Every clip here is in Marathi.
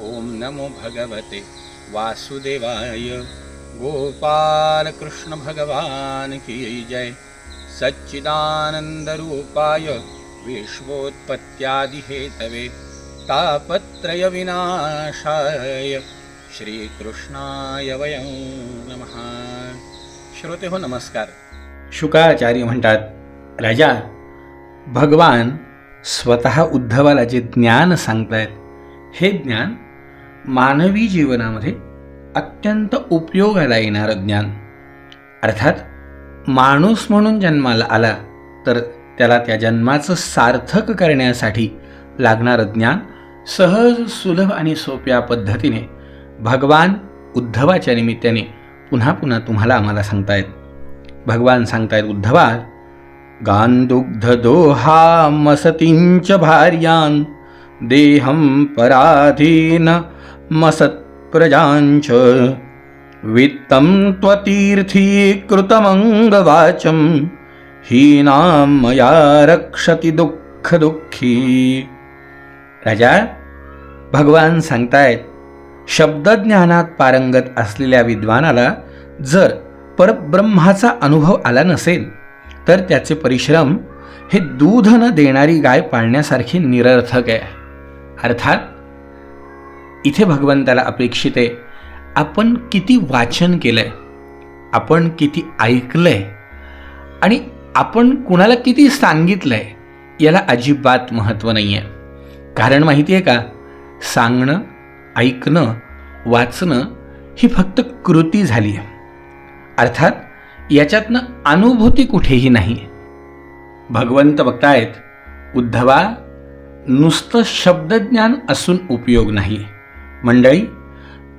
ओम नमो भगवते वासुदेवाय। गोपाल कृष्ण भगवान की जय। सच्चिदानंद रूपाय विश्वोत्पत्त्यादि हेतवे तापत्रय विनाशाय। श्रीकृष्णाय वयं नमः। श्रोते हो नमस्कार। शुकाचार्य म्हणतात राजा भगवान स्वतः उद्धवाला जे ज्ञान सांगतायत. हे ज्ञान मानवी जीवनामध्ये अत्यंत उपयोगाला येणारं ज्ञान. अर्थात माणूस म्हणून जन्माला आला तर त्याला त्या जन्माचं सार्थक करण्यासाठी लागणारं ज्ञान सहज सुलभ आणि सोप्या पद्धतीने भगवान उद्धवाच्या निमित्ताने पुन्हा पुन्हा तुम्हाला आम्हाला सांगतायत. भगवान सांगतायत उद्धवा गांदुग्ध दोहा मसतींच भार्यान देहं पराधीन मसत्प्रजाञ्च। वित्तं त्वतीर्थीकृतमङ्गवाचं। हीनां मया रक्षति दुःखदुःखी। राजा भगवान सांगतायत शब्दज्ञानात पारंगत असलेल्या विद्वानाला जर परब्रह्माचा अनुभव आला नसेल तर त्याचे परिश्रम हे दूध न देणारी गाय पाळण्यासारखी निरर्थक आहे. अर्थात इथे भगवंताला अपेक्षित आहे. आपण किती वाचन केलंय आपण किती ऐकलंय आणि आपण कुणाला किती सांगितलंय याला अजिबात महत्त्व नाही आहे कारण माहिती आहे का? सांगणं ऐकणं वाचणं ही फक्त कृती झाली आहे. अर्थात याच्यातनं अनुभूती कुठेही नाही. भगवंत बघतायत उद्धवा नुसतं शब्दज्ञान असून उपयोग नाही. मंडळी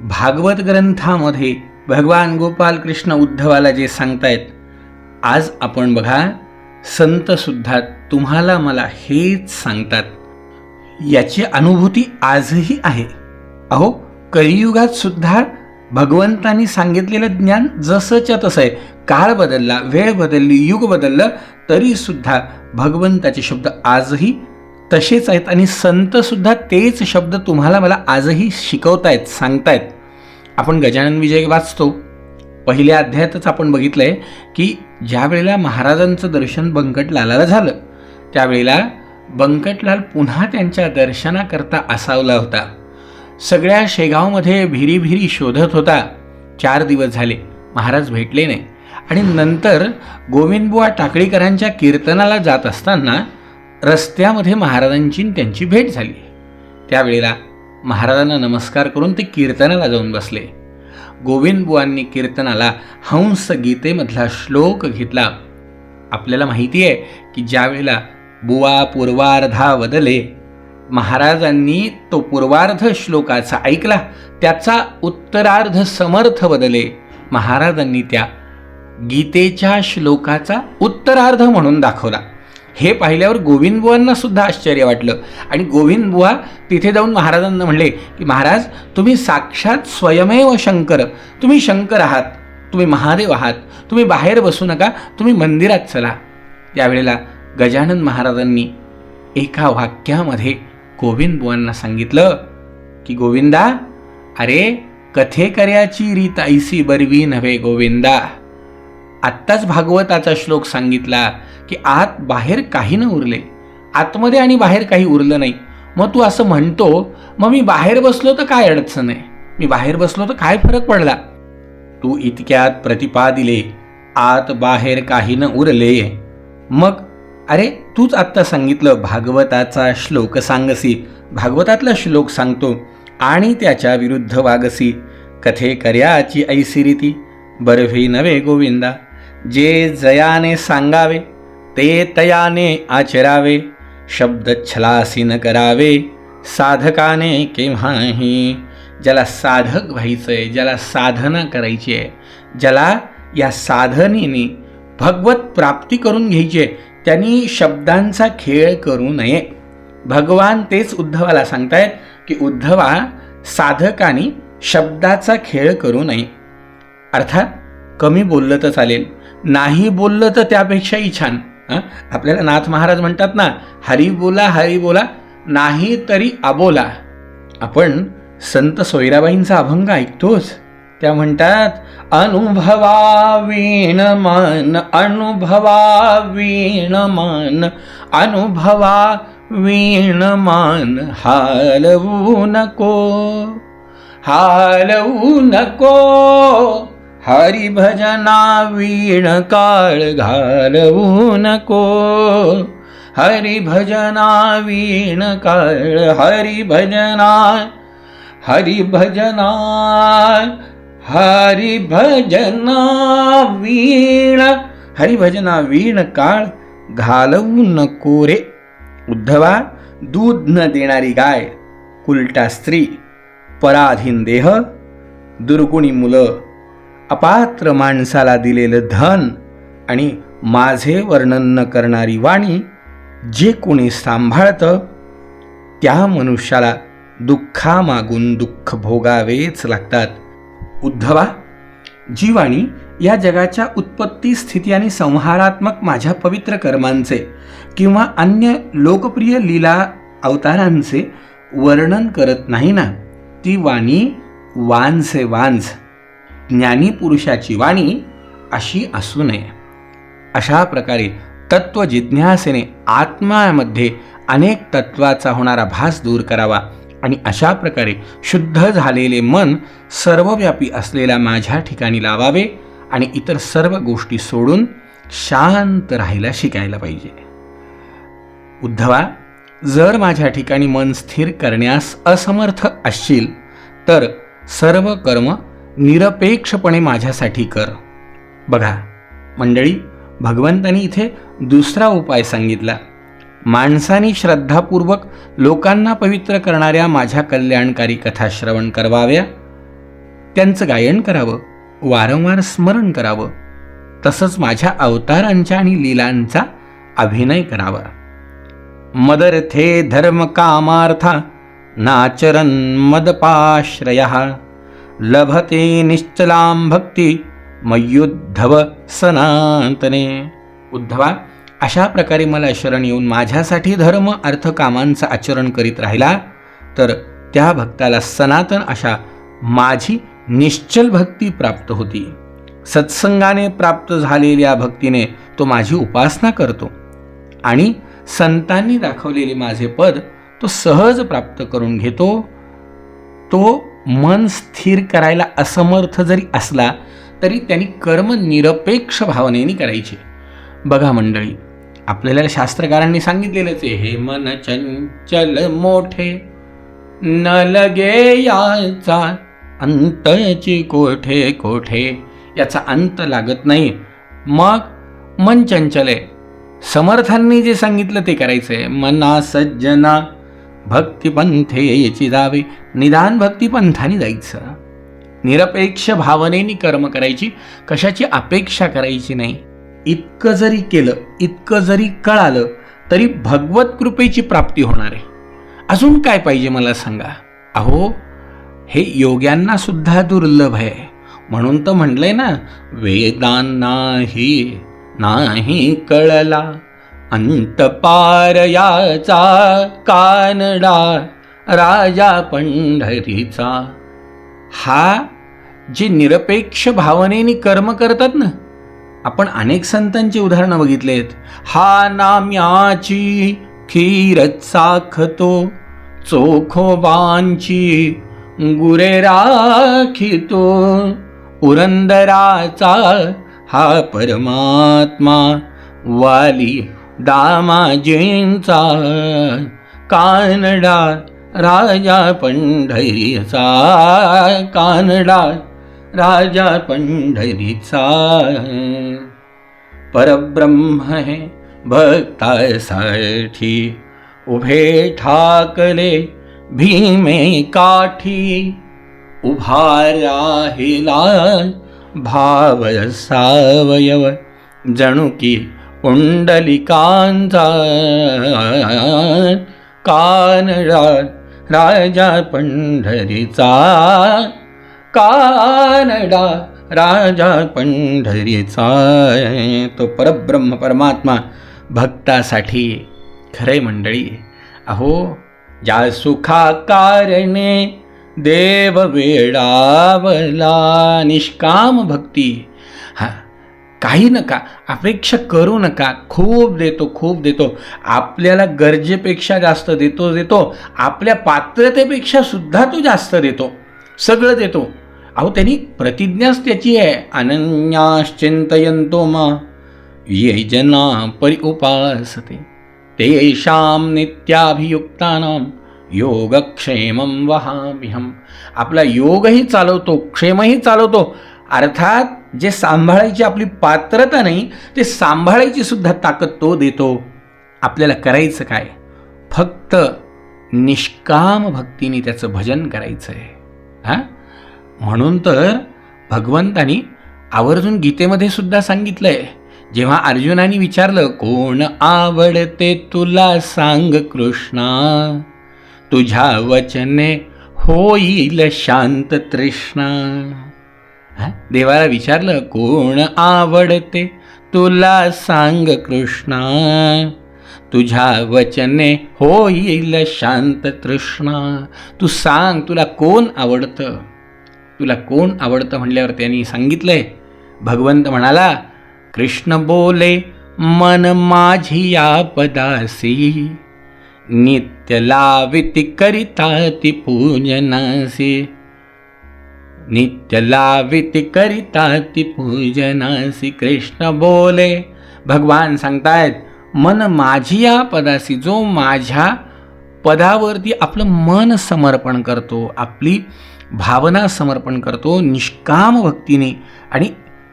भागवत ग्रंथामध्ये भगवान गोपाल कृष्ण उद्धवाला जे सांगतायत आज आपण बघा संतसुद्धा तुम्हाला मला हेच सांगतात. याची अनुभूती आजही आहे. अहो कलियुगात सुद्धा भगवंतांनी सांगितलेलं ज्ञान जसंच्या तसं आहे. काळ बदलला वेळ बदलली युग बदललं तरीसुद्धा भगवंताचे शब्द आजही तसेच आहेत. आणि संतसुद्धा तेच शब्द तुम्हाला मला आजही शिकवतायत सांगतायत. आपण गजानन विजय वाचतो. पहिल्या अध्यायातच आपण बघितलं आहे की ज्या वेळेला महाराजांचं दर्शन बंकटलालाला झालं त्यावेळेला बंकटलाल पुन्हा त्यांच्या दर्शनाकरता असावला होता. सगळ्या शेगावमध्ये भिरी भिरी शोधत होता. चार दिवस झाले महाराज भेटले नाही. आणि नंतर गोविंदबुवा टाकळीकरांच्या कीर्तनाला जात असताना रस्त्यामध्ये महाराजांची त्यांची भेट झाली. त्यावेळेला महाराजांना नमस्कार करून ते कीर्तनाला जाऊन बसले. गोविंदबुवांनी कीर्तनाला हंस गीतेमधला श्लोक घेतला. आपल्याला माहिती आहे की ज्यावेळेला बुवा पूर्वार्धा बदले महाराजांनी तो पूर्वार्ध श्लोकाचा ऐकला त्याचा उत्तरार्ध समर्थ बदले महाराजांनी त्या गीतेच्या श्लोकाचा उत्तरार्ध म्हणून दाखवला. हे पाहिल्यावर गोविंदबुवांना सुद्धा आश्चर्य वाटलं. आणि गोविंदबुवा तिथे जाऊन महाराजांना म्हणले की महाराज तुम्ही साक्षात स्वयमेव शंकर. तुम्ही शंकर आहात. तुम्ही महादेव आहात. तुम्ही बाहेर बसू नका. तुम्ही मंदिरात चला. त्यावेळेला गजानन महाराजांनी एका वाक्यामध्ये गोविंदबुवांना सांगितलं की गोविंदा अरे कथेकऱ्याची रीत ऐसी बरवी नव्हे गोविंदा. आत्ताच भागवताचा श्लोक सांगितला की आत बाहेर काही न उरले. आतमध्ये आणि बाहेर काही उरलं नाही. मग तू असं म्हणतो मग मी बाहेर बसलो तर काय अडचण आहे? मी बाहेर बसलो तर काय फरक पडला? तू इतक्यात प्रतिपादिले आत बाहेर काही न उरले. मग अरे तूच आत्ता सांगितलं भागवताचा श्लोक सांगसी. भागवतातला श्लोक सांगतो आणि त्याच्या विरुद्ध वागसी. कथे कर्याची ऐसी रीती. बर्फी नवे गोविंदा. जे जयाने सांगावे ते तयाने आचरावे शब्द छलासी न करावे साधकाने केव्हाही ज्याला साधक व्हायचं आहे ज्याला साधना करायची आहे ज्याला या साधनेने भगवत प्राप्ती करून घ्यायची आहे त्यांनी शब्दांचा खेळ करू नये. भगवान तेच उद्धवाला सांगतायत की उद्धवा साधकाने शब्दाचा खेळ करू नये. अर्थात कमी बोललं तर चालेल नाही बोललं तर त्यापेक्षाही छान. आपल्याला नाथ महाराज म्हणतात ना हरी बोला हरी बोला नाही तरी अबोला. आपण संत सोयराबाईंचा अभंग ऐकतोच. त्या म्हणतात अनुभवावीण मन अनुभवावीण मन अनुभवा वीण मन हालवू नको हालवू नको. हरिभजना वीण काळ घालवू नको हरिभजना वीण काळ हरिभजना हरिभजना हरिभजना वीण हरिभजना वीण काळ घालवू नको रे उद्धवा दूध न देणारी गाय कुलटा स्त्री पराधीन देह दुर्गुणी मुलं अपात्र माणसाला दिलेलं धन आणि माझे वर्णन न करणारी वाणी जे कोणी सांभाळतं त्या मनुष्याला दुःखामागून दुःख भोगावेच लागतात. उद्धवा जी वाणी या जगाच्या उत्पत्ती स्थिती आणि संहारात्मक माझ्या पवित्र कर्मांचे किंवा अन्य लोकप्रिय लीला अवतारांचे वर्णन करत नाही ना ती वाणी वांझ वांझ ज्ञानी पुरुषाची वाणी अशी असू नये. अशा प्रकारे तत्वजिज्ञासेने आत्म्यामध्ये अनेक तत्वाचा होणारा भास दूर करावा आणि अशा प्रकारे शुद्ध झालेले मन सर्वव्यापी असलेल्या माझ्या ठिकाणी लावावे आणि इतर सर्व गोष्टी सोडून शांत राहायला शिकायला पाहिजे. उद्धवा जर माझ्या ठिकाणी मन स्थिर करण्यास असमर्थ असशील तर सर्व कर्म निरपेक्षपणे माझ्यासाठी कर. बघा मंडळी भगवंतानी इथे दुसरा उपाय सांगितला. माणसानी श्रद्धापूर्वक लोकांना पवित्र करणाऱ्या माझ्या कल्याणकारी कथा श्रवण करवाव्या त्यांचं गायन करावं वारंवार स्मरण करावं. तसंच माझ्या अवतारांच्या आणि लीलांचा अभिनय करावा. मदर्थे धर्म कामार्था नाचरन मदपाश्रया. लभते निश्चलां भक्ती मयुद्धव सनातने. उद्धवा अशा प्रकारे मला शरण येऊन माझ्यासाठी धर्म अर्थ कामांचं आचरण करीत राहिला तर त्या भक्ताला सनातन अशा माझी निश्चल भक्ती प्राप्त होती. सत्संगाने प्राप्त झालेल्या भक्तीने तो माझी उपासना करतो आणि संतांनी दाखवलेले माझे पद तो सहज प्राप्त करून घेतो. तो मन स्थिर करायला असमर्थ जरी असला तरी त्यांनी कर्म निरपेक्ष भावनेने करायचे. बघा मंडळी आपल्याला शास्त्रकारांनी सांगितलेलंच आहे हे मन चंचल मोठे न लगे याचा अंतची कोठे कोठे याचा अंत लागत नाही. मग मन चंचल आहे. समर्थांनी जे सांगितलं ते करायचं आहे मना सज्जना भक्तिपंथे याची जावे निदान भक्तिपंथाने जायचं. निरपेक्ष भावनेनी कर्म करायची कशाची अपेक्षा करायची नाही. इतकं जरी केलं इतकं जरी कळालं तरी भगवत कृपेची प्राप्ती होणार आहे. अजून काय पाहिजे मला सांगा? अहो हे योग्यांना सुद्धा दुर्लभ आहे. म्हणून तर म्हणलंय ना वेदांनाही नाही कळला. अंतपारयाचा कानडा राजा पंढरीचा. हा जे निरपेक्ष भावनेने कर्म करतात ना आपण अनेक संतांची उदाहरणं बघितलेत. हा नाम्याची खीरच साखतो चोखोबांची गुरे राखितो. उरंदराचा हा परमात्मा वाली दामाजींचा कानडा राजा पंढरीचा कानडा राजा पंढरीचा. परब्रह्म हे भक्तासाठी उभे ठाकले भीमे काठी उभा राहिला भाव सावयव जणू की पुंडलिकांचा कानडा राजा पंढरीचा कानडा राजा पंढरीचा तो परब्रह्म परमात्मा भक्तासाठी खरे मंडळी अहो ज्या सुखा कारणे देव वेडावला निष्काम भक्ती हा काही नका अपेक्षा करू नका. खूप देतो खूप देतो. आपल्याला गरजेपेक्षा जास्त देतो देतो. आपल्या पात्रतेपेक्षा सुद्धा तो जास्त देतो. सगळं देतो. अहो त्यांनी प्रतिज्ञाच त्याची आहे. अनन्याश्चिंतयंतो मा ये जना परि उपासते तेषां नित्याभियुक्तानां योगक्षेमं वहाम्यहम. आपला योगही चालवतो क्षेमही चालवतो. अर्थात जे सांभाळायची आपली पात्रता नाही ते सांभाळायची सुद्धा ताकद तो देतो. आपल्याला करायचं काय? फक्त निष्काम भक्तीने त्याचं भजन करायचं आहे हां? म्हणून तर भगवंतानी आवर्जून गीतेमध्ये सुद्धा सांगितलं आहे जेव्हा अर्जुनाने विचारलं कोण आवडते तुला सांग कृष्णा? तुझ्या वचने होईल शांत तृष्णा. देवाला विचारलं कोण आवडते तुला? सांग कृष्णा. तुझ्या वचने होईल शांत तृष्णा. तू सांग तुला कोण आवडतं? तुला कोण आवडतं? म्हणल्यावर त्यांनी सांगितलंय भगवंत म्हणाला कृष्ण बोले मन माझी या पदासी नित्य लाविती करिता ती पूजनासी. नित्य लाविती करिता ती पूजनासी कृष्ण बोले. भगवान सांगतायत मन माझी या पदासी जो माझ्या पदावरती आपलं मन समर्पण करतो आपली भावना समर्पण करतो निष्काम भक्तीने आणि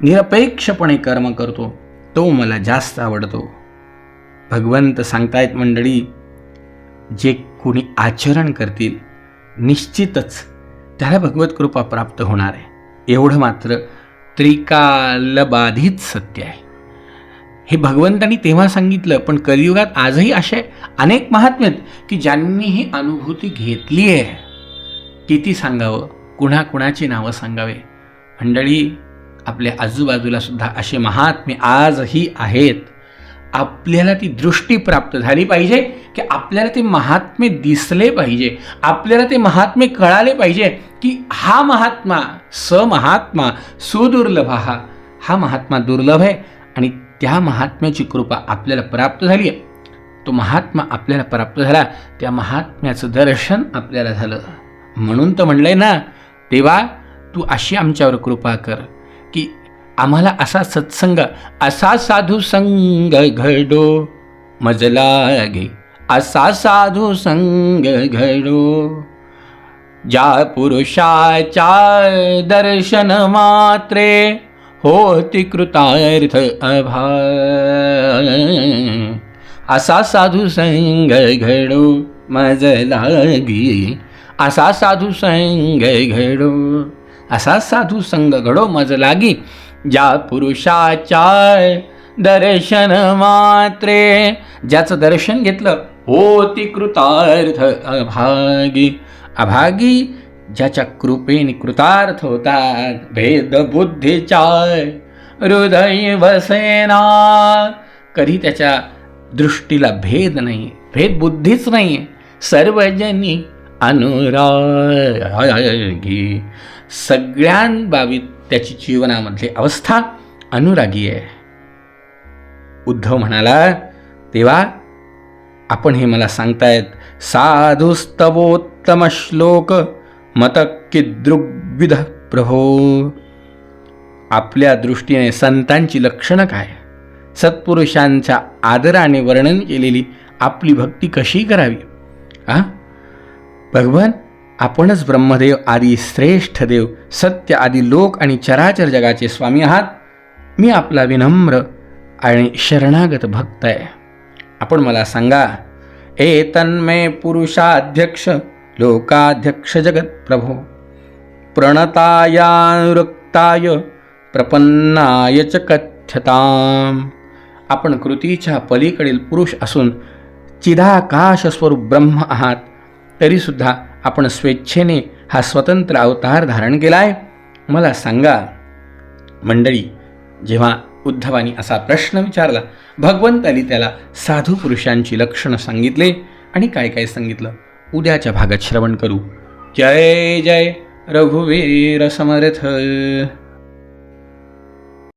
निरपेक्षपणे कर्म करतो तो मला जास्त आवडतो. भगवंत सांगतायत मंडळी जे कोणी आचरण करतील निश्चितच त्याला भगवत कृपा प्राप्त होणार आहे. एवढं मात्र त्रिकालबाधित सत्य आहे. हे भगवंतांनी तेव्हा सांगितलं पण कलियुगात आजही असे अनेक महात्मे आहेत की ज्यांनी ही अनुभूती घेतली आहे. किती सांगावं? कुणा कुणाची नावं सांगावे? मंडळी आपल्या आजूबाजूला सुद्धा असे महात्मे आजही आहेत. आपल्याला ती दृष्टी प्राप्त झाली पाहिजे की आपल्याला ते महात्मे दिसले पाहिजे. आपल्याला ते महात्मे कळाले पाहिजे की हा महात्मा स महात्मा सुदुर्लभ हा. हा महात्मा दुर्लभ आहे आणि त्या महात्म्याची कृपा आपल्याला प्राप्त झाली आहे. तो महात्मा आपल्याला प्राप्त झाला. त्या महात्म्याचं दर्शन आपल्याला झालं. म्हणून तर म्हणलं आहे ना तेव्हा तू अशी आमच्यावर कृपा कर की आम्हाला असा सत्संग असा साधू संग घडो मजला घे. असा साधू संग घडो ज्या पुरुषाच्या दर्शन मात्रे होती कृतार्थ अभा असा साधू संग घडो मजला घे. असा साधू संग घडो असा साधू संग घडो मज लागी ज्या पुरुषाच्या दर्शन मात्रे ज्याचं दर्शन घेतलं होती कृतार्थ अभागी. अभागी ज्याच्या कृपेने कृतार्थ होतात भेद बुद्धीच्या हृदय वसेना कधी त्याच्या दृष्टीला भेद नाही भेद बुद्धीच नाही सर्वजनी अनुरागी. सगळ्यांबाबीत त्याची जीवनामधली अवस्था अनुरागी आहे. उद्धव म्हणाला तेव्हा आपण हे मला सांगतायत. साधुस्तवोत्तम श्लोक मतकिदृग्विध प्रभो. आपल्या दृष्टीने संतांची लक्षणं काय? सत्पुरुषांच्या आदराने वर्णन केलेली आपली भक्ती कशी करावी? आ? भगवान आपणच ब्रह्मदेव आदी श्रेष्ठ देव सत्य आदी लोक आणि चराचर जगाचे स्वामी आहात. मी आपला विनम्र आणि शरणागत भक्त आहे. आपण मला सांगा ए तन्मे पुरुषाध्यक्ष लोकाध्यक्ष जगत प्रभो प्रणतायानुरक्ताय प्रपन्नाय च कथ्यताम. आपण कृतीच्या पलीकडील पुरुष असून चिदाकाश स्वरूप ब्रह्म आहात तरीसुद्धा आपण स्वेच्छेने हा स्वतंत्र अवतार धारण केला आहे मला सांगा मंडळी जेव्हा उद्धवानी असा प्रश्न विचारला भगवंतानी त्याला साधू पुरुषांची लक्षणं सांगितले आणि काय काय सांगितलं? उद्याच्या भागात श्रवण करू. जय जय रघुवीर समर्थ.